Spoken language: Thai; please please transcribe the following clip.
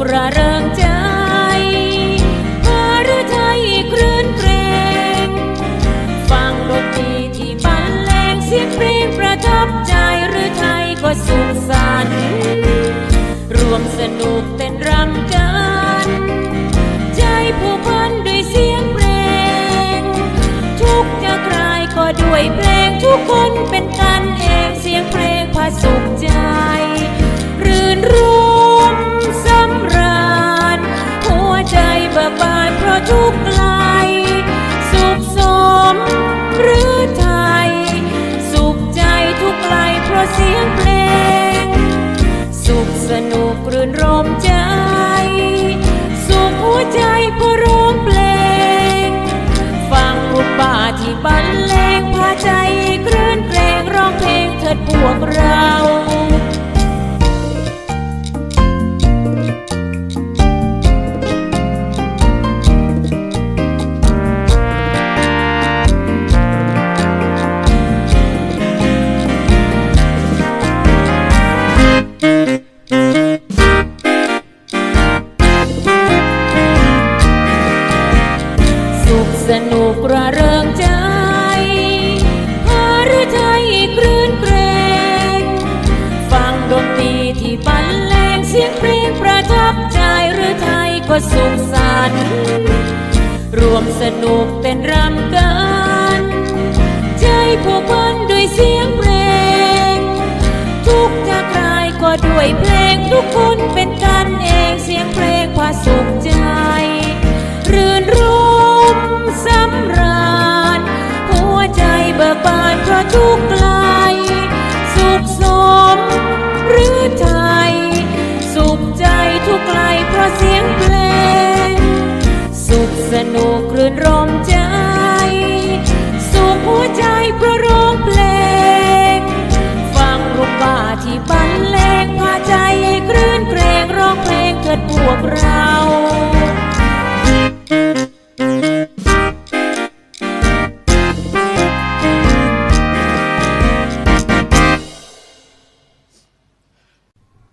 กระ seeing สนุกระเริงใจหาฤทัยครื่นเกรงฟังดนตรีที่บรรเลงเสียงเพลงประทับใจฤทัยก็สุขสันต์รวมสนุกเต้นรำ สนุกรื่นรมใจ